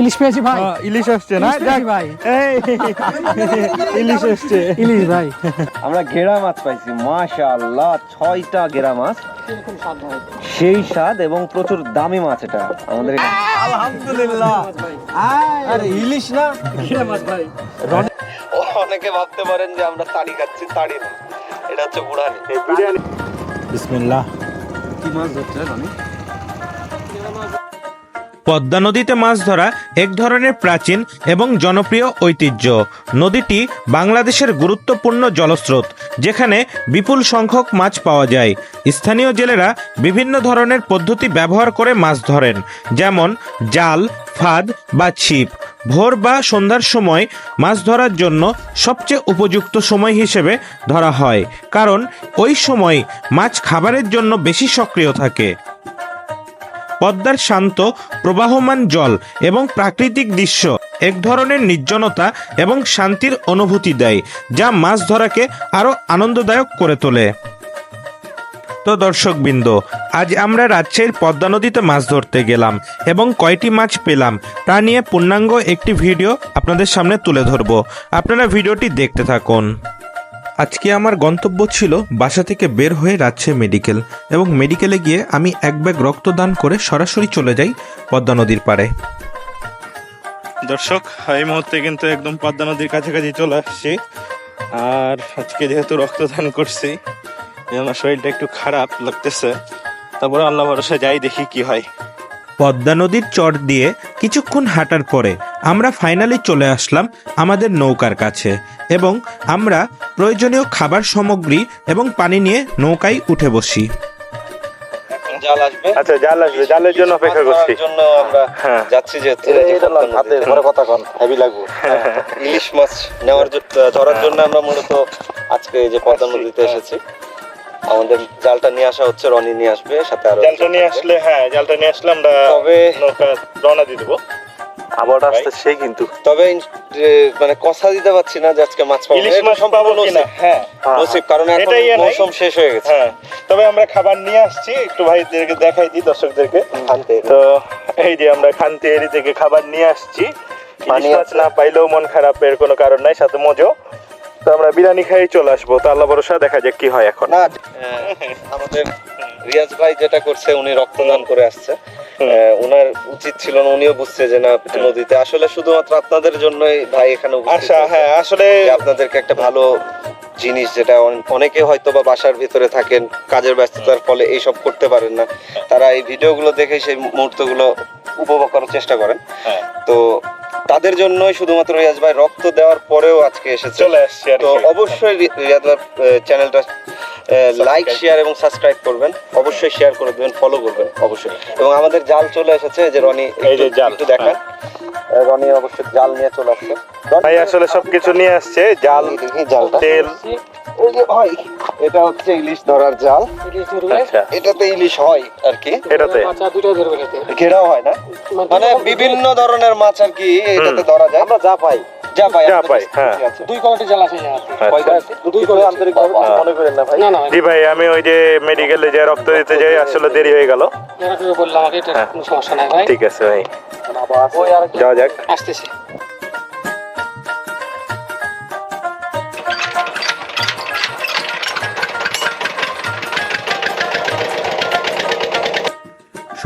ইলিশ পেয়েছি ভাই? ইলিশ আসছে না? ভাই। ইলিশ আসছে। ইলিশ ভাই। আমরা গেরা মাছ পাইছি মাশাআল্লাহ ছয়টা গেরা মাছ। সেই স্বাদ এবং প্রচুর দামি মাছ এটা আমাদের আলহামদুলিল্লাহ। আরে ইলিশ না? অনেকে ভাবতে পারেন যে আমরা তাড়ি খাচ্ছি তাড়ি না। এটা হচ্ছে বুড়ানি। বিসমিল্লাহ। কি মাছ ধরছে আমি পদ্মা নদীতে মাছ ধরা এক ধরনের প্রাচীন এবং জনপ্রিয় ঐতিহ্য। নদীটি বাংলাদেশের গুরুত্বপূর্ণ জলস্রোত, যেখানে বিপুল সংখ্যক মাছ পাওয়া যায়। স্থানীয় জেলেরা বিভিন্ন ধরনের পদ্ধতি ব্যবহার করে মাছ ধরেন, যেমন জাল, ফাঁদ বা ছিপ। ভোর বা সন্ধ্যার সময় মাছ ধরার জন্য সবচেয়ে উপযুক্ত সময় হিসেবে ধরা হয়, কারণ ওই সময় মাছ খাবারের জন্য বেশি সক্রিয় থাকে। পদ্মার শান্ত প্রবাহমান জল এবং প্রাকৃতিক দৃশ্য এক ধরনের নির্জনতা এবং শান্তির অনুভূতি দেয়, যা মাছ ধরাকে আরও আনন্দদায়ক করে তোলে। তো দর্শকবৃন্দ, আজ আমরা রাজশাহীর পদ্মা নদীতে মাছ ধরতে গেলাম এবং কয়টি মাছ পেলাম তা নিয়ে পূর্ণাঙ্গ একটি ভিডিও আপনাদের সামনে তুলে ধরব। আপনারা ভিডিওটি দেখতে থাকুন। আজকে আমার গন্তব্য ছিল বাসা থেকে বের হয়ে রাজশাহী মেডিকেল এবং মেডিকেলে গিয়ে আমি এক ব্যাগ রক্তদান করে সরাসরি চলে যাই পদ্মা নদীর পাড়ে। দর্শক, এই মুহূর্তে কিন্তু একদম পদ্মা নদীর কাছাকাছি চলে আসছি। আর আজকে যেহেতু রক্তদান করছি, আমার শরীরটা একটু খারাপ লাগতেছে। তারপরে আল্লাহ ভরসা যাই দেখি কি হয়। পদ্মা নদীর চর দিয়ে কিছুক্ষণ হাঁটার পরে আমরা ফাইনালি চলে আসলাম আমাদের নৌকার কাছে এবং আমরা প্রয়োজনীয় খাবার সামগ্রী এবং পানি নিয়ে নৌকায় উঠে বসি। জাল আসবে। আচ্ছা জাল আসবে। জালের জন্য অপেক্ষা করছি। জন্য আমরা যাচ্ছি যে হাতে বড় কথা কন হেভি লাগবে। ইলিশ মাছ নেওয়ার ধরার জন্য আমরা মূলত আজকে এই যে পদ্মা নদীতে এসেছি। আমাদের জালটা নিয়ে আসা হচ্ছে রনি নিয়ে আসবে সাথে আরও জালটা নিয়ে আসলে হ্যাঁ জালটা নিয়ে আসলে আমরা তবে নৌকা রওনা দিয়ে দেবো। আবার আসতে সেই কিন্তু। তবে মানে কথা দিতে পারছি না যে আজকে মাছ পাবো। ইলিশ মাছ পাবো কিনা? হ্যাঁ। নসিব কারণ এখন। মৌসুম শেষ হয়ে গেছে। হ্যাঁ। তবে আমরা খাবার নিয়ে আসছি একটু ভাইদেরকে দেখাই দিই দর্শকদেরকে। তো এই যে আমরা খান্তি এরি থেকে খাবার নিয়ে আসছি। ইলিশ মাছ না পাইলেও মন খারাপের কোনো কারণ নাই সাথে মজো। তো আমরা বিরিয়ানি খাই চলে আসব। তো আল্লাহ ভরসা দেখা যাক কি হয় এখন। না আহ, আমাদের রিয়াজ ভাই যেটা করছে উনি রক্তদান করে আসছে। উনার উচিত ছিল না উনিও বুঝছে যে না নদীতে। আসলে শুধুমাত্র আপনাদের জন্যই ভাই এখানে উপস্থিত আচ্ছা হ্যাঁ আসলে আপনাদেরকে একটা ভালো জিনিস যেটা অনেকে হয়তো বা বাসার ভিতরে থাকেন কাজের ব্যস্ততার ফলে এইসব করতে পারেন না। তারা এই ভিডিওগুলো দেখে সেই মুহূর্তগুলো উপভোগ করার চেষ্টা করেন। হ্যাঁ। তো তাদের জন্যই শুধুমাত্র রিয়াজ ভাই রক্ত দেওয়ার পরেও আজকে এসেছে। চলে আসছে তো অবশ্যই রিয়াজ ভাই চ্যানেলটা লাইক শেয়ার এবং সাবস্ক্রাইব করবেন। অবশ্যই শেয়ার করে দেবেন ফলো করবেন অবশ্যই। এবং আমাদের জাল চলে এসেছে যে রনি এই যে জাল, একটু দেখান। রনি অবশ্যই জাল নিয়ে চলে আসছে। ভাই আসলে সবকিছু নিয়ে আসছে জাল জালটা। তেল ওই যে ভাই এটা হচ্ছে ইলিশ ধরার জাল। আচ্ছা। এটাতে ইলিশ হয় আর কি। এটাতে? মাছা দুটো ধরবে এটাতে। ঘেরাও হয় না? মানে বিভিন্ন ধরনের মাছ আর কি এটাতে ধরা যায়। আমরা যা পাই। যা পাই যা পাই, হ্যাঁ। ঠিক আছে। দুই কোয়ালিটি জাল আছে জাহাতে কয়। গাছ? দুই করে আন্তরিকভাবে হ্যাঁ। মনে করেন না ভাই। না না ভাই জি ভাই আমি ওই যে মেডিকেলে যে রক্ত দিতে যাই আসলে দেরি হয়ে গেল। বললাম এটা হ্যাঁ। কোনো সমস্যা নাই ভাই। ঠিক আছে ভাই। যাওয়া যাক। আসতেছি।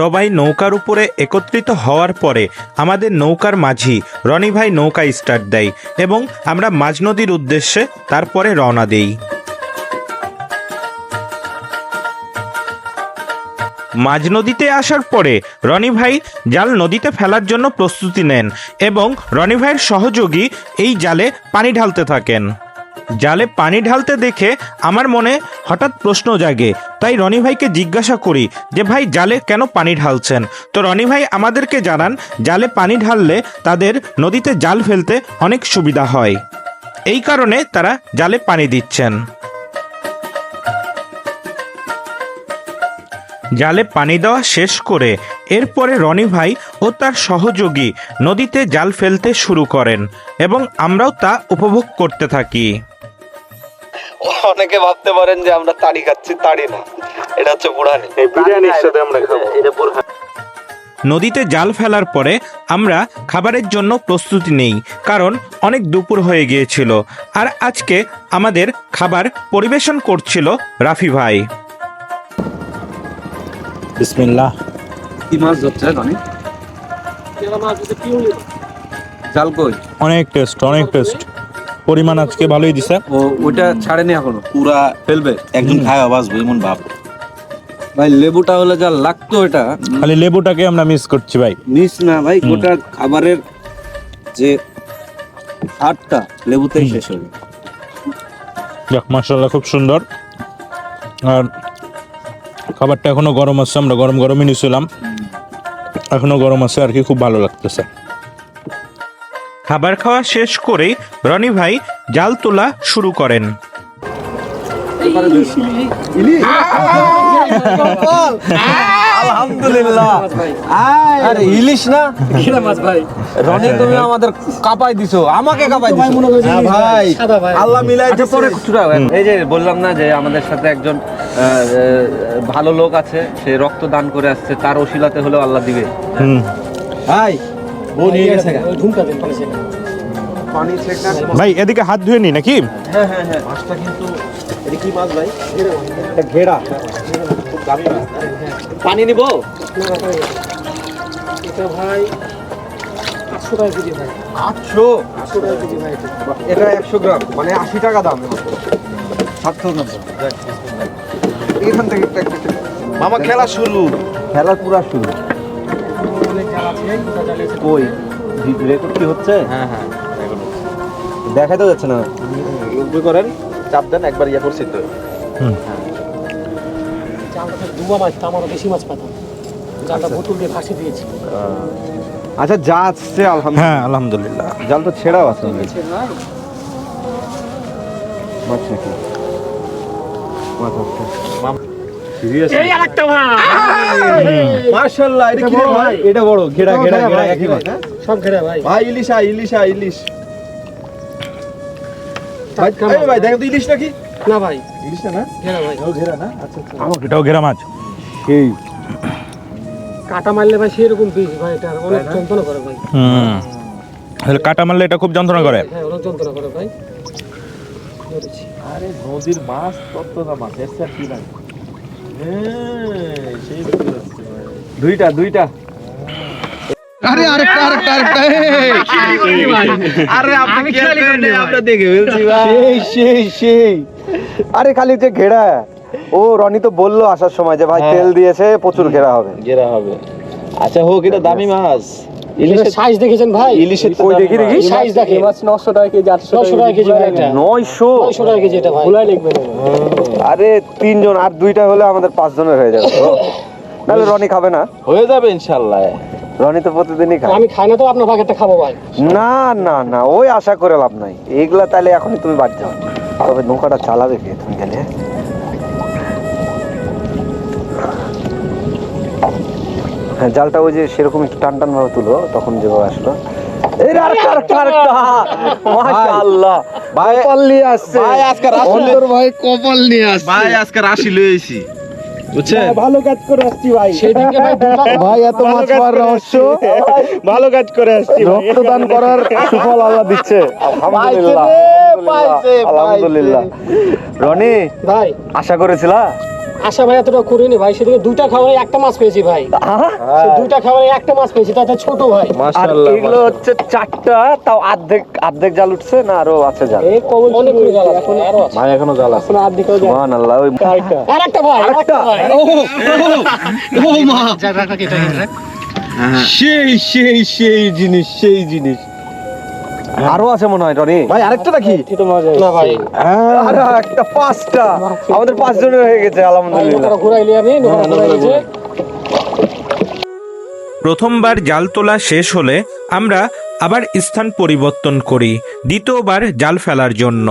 সবাই নৌকার উপরে একত্রিত হওয়ার পরে আমাদের নৌকার মাঝি রনি ভাই নৌকা স্টার্ট দেয় এবং আমরা মাঝ নদীর উদ্দেশ্যে তারপরে রওনা দেই। মাঝ নদীতে আসার পরে রনি ভাই জাল নদীতে ফেলার জন্য প্রস্তুতি নেন এবং রনি ভাইয়ের সহযোগী এই জালে পানি ঢালতে থাকেন। জালে পানি ঢালতে দেখে আমার মনে হঠাৎ প্রশ্ন জাগে। তাই রনি ভাইকে জিজ্ঞাসা করি যে, ভাই, জালে কেন পানি ঢালছেন? তো রনি ভাই আমাদেরকে জানান, জালে পানি ঢাললে তাদের নদীতে জাল ফেলতে অনেক সুবিধা হয়। এই কারণে তারা জালে পানি দিচ্ছেন। জালে পানি দেওয়া শেষ করে এরপরে রনি ভাই ও তার সহযোগী নদীতে জাল ফেলতে শুরু করেন এবং আমরাও তা উপভোগ করতে থাকি। অনেকে ভাবতে পারেন যে আমরা তাড়ি খাচ্ছি তাড়ি না। এটা হচ্ছে বুড়ানি। এই বিরিয়ানির সাথে আমরা খাব। এটা বুড়হানি নদীতে জাল ফেলার পরে আমরা খাবারের জন্য প্রস্তুতি নেই কারণ অনেক দুপুর হয়ে গিয়েছিল। আর আজকে আমাদের খাবার পরিবেশন করছিল রাফি ভাই। বিসমিল্লাহ। কি মাছ জাল কই? অনেক টেস্ট অনেক টেস্ট। পরিমাণ আজকে ভালোই দিছে। ও ওইটা ছাড়েনি এখনও? পুরা ফেলবে। একজন খায় বাঁচবো এমন ভাব ভাই লেবুটা হলে যা লাগতো এটা। খালি লেবুটাকে আমরা মিস করছি ভাই। মিস না ভাই গোটা খাবারের যে স্বাদটা লেবুতেই শেষ হবে। যাক মাসাল্লাহ খুব সুন্দর। আর খাবারটা এখনও গরম আছে আমরা গরম গরমই নিয়েছিলাম এখনও গরম আছে আর কি খুব ভালো লাগতেছে। খাবার খাওয়া শেষ করেই রনি ভাই জাল তোলা শুরু করেন। আলহামদুলিল্লাহ আরে ইলিশ না? মাছ ভাই রনি তুমি আমাদের কাপাই দিছো? আমাকে কাপাই দিছো। করছি ভাই আল্লাহ পরে এই যে বললাম না যে আমাদের সাথে একজন ভালো লোক আছে সে রক্ত দান করে আসছে তার ওসিলাতে হলেও আল্লাহ দিবে ভাই ও নিয়ে গেছে। ঢুমকা দেন পানি সেটা পানি ছেক ভাই এদিকে হাত ধুয়ে নি নাকি? হ্যাঁ হ্যাঁ হ্যাঁ। মাছটা কিন্তু এটা কি মাছ ভাই? এটা ঘেড়া খুব দামি মাছ পানি নিব? এটা ভাই আটশো টাকা কেজি ভাই। আটশো? আটশো টাকা কেজি ভাই এটা। একশো গ্রাম মানে আশি টাকা দাম সাতশো গ্রাম। এখান থেকে একটা একটা- মামা খেলা শুরু। খেলা পুরা শুরু। কই? রেকর্ড কি হচ্ছে? হ্যাঁ হ্যাঁ দেখাই তো যাচ্ছে না। উপরে করেন চাপ দেন একবার ইয়ে করছি তো। দুবা মাছ তো আমারও বেশি মাছ পেতাম জালটা বোতল দিয়ে ভাসিয়ে দিয়েছি। আচ্ছা যা আসছে আলহামদুলিল্লাহ। হ্যাঁ আলহামদুলিল্লাহ। জাল তো ছেড়াও আছে গেছে ভাই মাছ নাকি? মাছ আছে। এই আরেকটা ভাই। মাশাআল্লাহ এটা কি রে ভাই? এটা বড় ঘেড়া ঘেড়া ঘেড়া একই ভাই। সব ঘেরা ভাই। ভাই ইলিশা ইলিশা ইলিশ। ভাই টাটকা এই মাছ। ভাই দেখো তো ইলিশ নাকি? না ভাই। ইলিশ না ঘেরা ভাই। এটাও ঘেরা মাছ। সেই কাটা মারলে ভাই সেরকম বিষ ভাই এটা অনেক যন্ত্রণা করে ভাই। হুম। তাহলে কাটা মারলে এটা খুব যন্ত্রণা করে। হ্যাঁ অনেক যন্ত্রণা করে ভাই। আরে নদীর মাছ তত্ত্বতা মাছ এর স্যার কি নাই? সেই দুইটা দুইটা আরে আপনি খেয়াল করেন আমরা দেখে ফেলছি ভাই। সেই সেই সেই। আরে খালি যে ঘেরা। ও রনি তো বলল আসার সময় যে ভাই তেল দিয়েছে প্রচুর ঘেরা হবে। ঘেরা হবে। আচ্ছা হোক এটা দামি মাছ। ইলিশের সাইজ দেখেছেন ভাই? ইলিশের দামি দেখি দেখি? সাইজ দেখে মাছ নশো টাকা কেজি আটশো নশো টাকা কেজি ভাই এটা। নয়শো? নশো টাকা কেজি এটা ভাই। ভুলাই লিখবে আরে তিনজন আর দুইটা হলে আমাদের পাঁচ জনের হয়ে যাবে। তাহলে রনি খাবে না? হয়ে যাবে ইনশাল্লাহ রনি তো প্রতিদিনই খায়। আমি খাই না তো আপনার ভাগেরটা খাব ভাই। না না না ওই আশা করে লাভ নাই। এগুলা তাহলে এখনই তুমি বাদ যাও তবে নৌকাটা চালাবে কে তুমি গেলে? হ্যাঁ জালটা ওই যে সেরকম একটু টান টান ভাবে তুলো তখন যেভাবে আসলো। এই রে, আরেকটা, আরেকটা, আরেকটা। মাশাআল্লাহ। কপাল নিয়ে আসছে। অন্তর ভাই কপাল নিয়ে আসছে। ভাই আজকে রাশি লয়েছি বুঝছেন? ভালো কাজ করে আসছি ভাই। ভাই ভাই এত মাছ পাওয়ার রহস্য। ভালো কাজ করে আসছি রক্তদান করার সুফল আল্লাহ দিচ্ছে। আলহামদুলিল্লাহ। আলহামদুলিল্লাহ। রনি ভাই। আশা করেছিলা? আশা ভাই এতটা করিনি ভাই সেদিকে দুইটা খাবারে একটা মাছ পেয়েছি ভাই সে দুইটা খাবারে একটা মাছ পেয়েছি তাতে ছোট ভাই আর এগুলো হচ্ছে চারটা তাও অর্ধেক অর্ধেক জাল উঠছে না আরও আছে জাল এই কবল অনেক জাল আছে, এখন আরও আছে ভাই এখনও জাল আছে আর জাল সুবহানাল্লাহ ওই আরেকটা ভাই আরেকটা ভাই সেই সেই সেই জিনিস সেই জিনিস আরও আছে মনে হয় রনি ভাই আরেকটা নাকি না ভাই। আরে একটা পাঁচটা। আমাদের পাঁচ জনের হয়ে গেছে আলহামদুলিল্লাহ। ঘুরাইলি আমি প্রথমবার জাল তোলা শেষ হলে আমরা আবার স্থান পরিবর্তন করি দ্বিতীয়বার জাল ফেলার জন্য।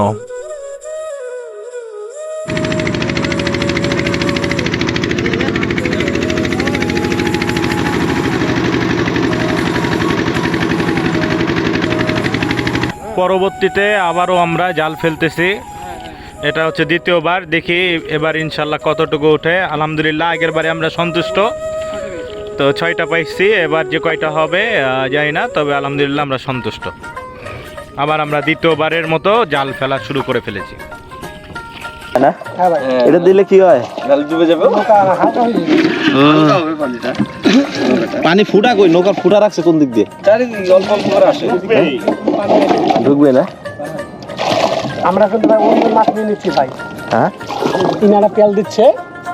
পরবর্তীতে আবারও আমরা জাল ফেলতেছি। এটা হচ্ছে দ্বিতীয়বার, দেখি এবার ইনশাল্লাহ কতটুকু উঠে। আলহামদুলিল্লাহ, আগের বারে আমরা সন্তুষ্ট। তো ছয়টা পাইছি, এবার যে কয়টা হবে জানি না, তবে আলহামদুলিল্লাহ আমরা সন্তুষ্ট। আবার আমরা দ্বিতীয়বারের মতো জাল ফেলা শুরু করে ফেলেছি। এটা দিলে কি হয়। পানি ফুটা কই? নৌকা ফুটা রাখছে কোন দিক দিয়ে? চারিদিকে অল্প অল্প করে ঢুকবে না? আমরা কিন্তু ভাই অন্য মাছ নিয়ে নিচ্ছি ভাই। হ্যাঁ? ইনারা তেল দিচ্ছে।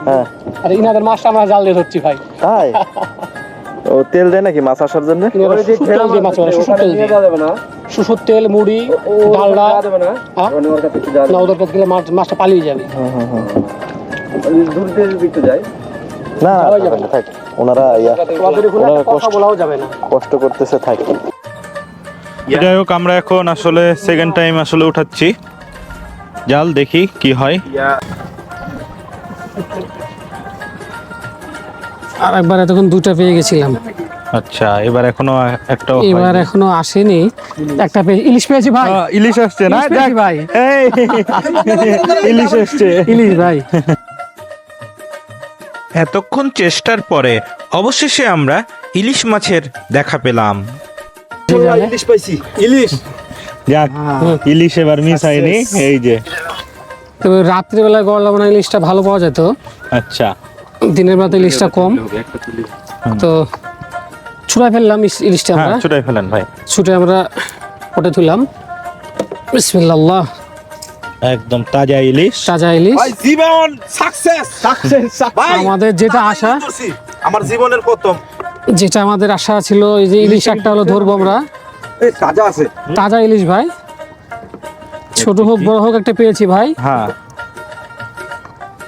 হ্যাঁ। আর ইনাদের মাছটা আমরা জাল দিয়ে ধরছি ভাই। তাই? ও তেল দেয় নাকি মাছ আসার জন্য? ইনারা তেল দিয়ে মাছ মারে শুশুর তেল দিয়ে শুশুর তেল মুড়ি ডালডা? না? ওদের কাছে গেলে মাছটা পালিয়ে যাবে। না থাক, ওনারা কষ্ট বলাও যাবে না। কষ্ট করতেছে থাক। যাই হোক আমরা এখন আসলে সেকেন্ড টাইম আসলে উঠাচ্ছি। জাল দেখি কি হয়। আর একবার এতক্ষণ দুটা পেয়ে গেছিলাম। আচ্ছা এবার এখনও একটাও এবার এখনও আসেনি। একটা পেয়ে ইলিশ পেয়েছি ভাই। ইলিশ আসছে না? পেয়েছি ভাই। এই ইলিশ আসছে। ইলিশ ভাই। এতক্ষণ চেষ্টার পরে অবশেষে আমরা ইলিশ মাছের দেখা পেলাম। ইলিশ পাইছি। ইলিশ। যাক ইলিশ এবার মিস হয়নি। এই যে। তবে রাত্রিবেলায় গলা মানে ইলিশটা ভালো পাওয়া যেত। আচ্ছা। দিনের বেলাতে ইলিশটা কম। তো ছুড়ে ফেললাম ইস- ইলিশটা হ্যাঁ আমরা। ছুটাই ফেলেন ভাই। ছুটে আমরা পটে তুললাম বিসমিল্লাহ। একদম তাজা ইলিশ। তাজা ইলিশ। জীবন সাকসেস সাকসেস ভাই আমাদের যেটা আশা আমার জীবনের প্রথম। যেটা আমাদের আশা ছিল এই যে ইলিশ একটা হলো ধরবো আমরা। এই তাজা আছে। তাজা ইলিশ ভাই। ছোট হোক বড় হোক একটা পেয়েছি ভাই। হ্যাঁ।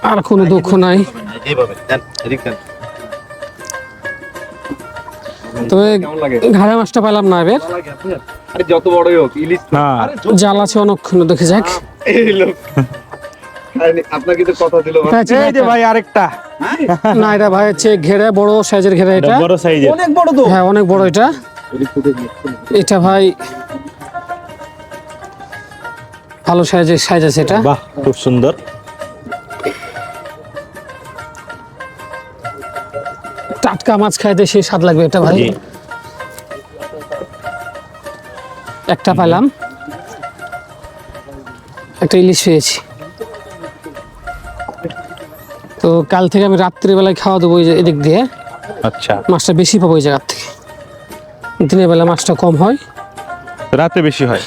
আর কোনো দুঃখ নাই। এইভাবে দেন এদিক দেন। তবে ঘাড়ে মাছটা পেলাম না এবার। আরে যত বড়ই হোক ইলিশ জাল আছে অনেকক্ষণ দেখে যাক। এই লোক। আরে আপনার কথা দিল এই যে ভাই, ভাই আরেকটা। না এটা ভাই হচ্ছে ঘেরে বড় সাইজের ঘেরা এটা এটা। বড় সাইজের। অনেক বড় তো। হ্যাঁ অনেক বড় এটা। এটা ভাই ভালো সাইজের সাইজ আছে এটা। বাহ খুব সুন্দর। টাটকা মাছ খাইতে সেই স্বাদ লাগবে এটা ভাই? একটা পেলাম একটা ইলিশ পেয়েছি। তো কাল থেকে আমি রাত্রিবেলায় খাওয়া দেবো এদিক দিয়ে। আচ্ছা। মাছটা বেশি পাবো ওই জায়গার থেকে। দিনের বেলা মাছটা কম হয়। রাতে বেশি হয়?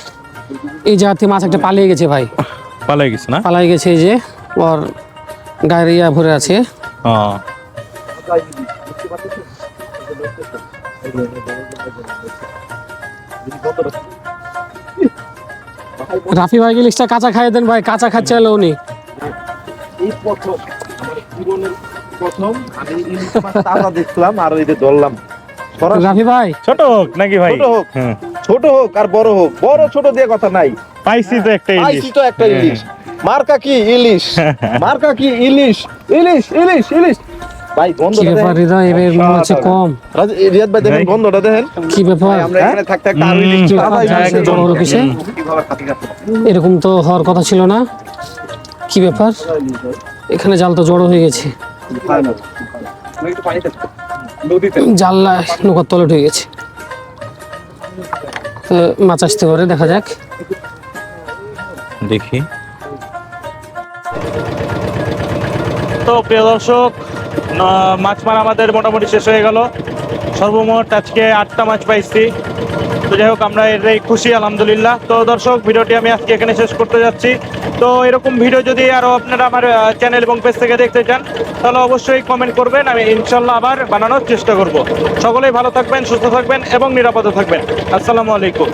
এই জায়গা থেকে মাছ একটা পালিয়ে গেছে ভাই। পালাই গেছে না? পালাই গেছে এই যে ওর গায়ের ইয়া ভরে আছে। ও রাফি ভাই ইলিশটা কাঁচা খাইয়ে দেন ভাই কাঁচা খাচ্ছে এলো উনি। এই প্রথম আমার জীবনের প্রথম আমি ইলিশ মাছ তাজা দেখলাম আর এই যে ধরলাম রাফি ভাই। ছোট হোক নাকি ভাই? ছোট হোক। হ্যাঁ ছোট হোক আর বড় হোক। বড় ছোট দিয়ে কথা নাই। পাইছি তো একটা ইলিশ। তো একটা ইলিশ। মার্কা কি ইলিশ? মার্কা কি ইলিশ? ইলিশ ইলিশ ইলিশ। ভাই কি বন্ধটা ব্যাপার হৃদয় এবার মনে হচ্ছে কম। রিয়াদ ভাই দেখেন বন্ধটা দেখেন। কি ব্যাপার? আমরা এখানে থাকতে থাকতে আরও ইলিশ কি তাজা ব্যাপার ইলিশ জানছে একদম। বড় হলো কিসে কীভাবে খাতি খাতি এরকম তো হওয়ার কথা ছিল না। কি ব্যাপার? এখানে জাল তো জড়ো হয়ে গেছে। জাল্লা নৌকার তলে ঢুকে গেছে। মাছ আসতে পারে দেখা যাক। দেখি। তো প্রিয় দর্শক মাছ মারা আমাদের মোটামুটি শেষ হয়ে গেল। সর্বমোট আজকে আটটা মাছ পাইছি। তো যাই হোক, আমরা এটাই খুশি, আলহামদুলিল্লাহ। তো দর্শক, ভিডিওটি আমি আজকে এখানে শেষ করতে যাচ্ছি। তো এরকম ভিডিও যদি আরও আপনারা আমার চ্যানেল এবং পেজ থেকে দেখতে চান, তাহলে অবশ্যই কমেন্ট করবেন। আমি ইনশাল্লাহ আবার বানানোর চেষ্টা করব। সকলেই ভালো থাকবেন, সুস্থ থাকবেন এবং নিরাপদে থাকবেন। আসসালামু আলাইকুম।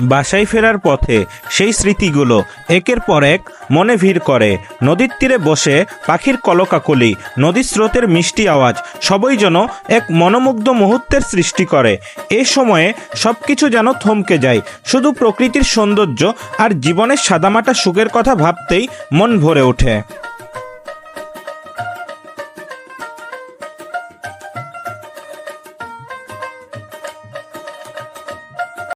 বাসায় ফেরার পথে সেই স্মৃতিগুলো একের পর এক মনে ভিড় করে। নদীর তীরে বসে পাখির কলকাকলি, নদীর স্রোতের মিষ্টি আওয়াজ, সবই যেন এক মনোমুগ্ধ মুহূর্তের সৃষ্টি করে। এ সময়ে সব কিছু যেন থমকে যায়, শুধু প্রকৃতির সৌন্দর্য আর জীবনের সাদামাটা সুখের কথা ভাবতেই মন ভরে ওঠে।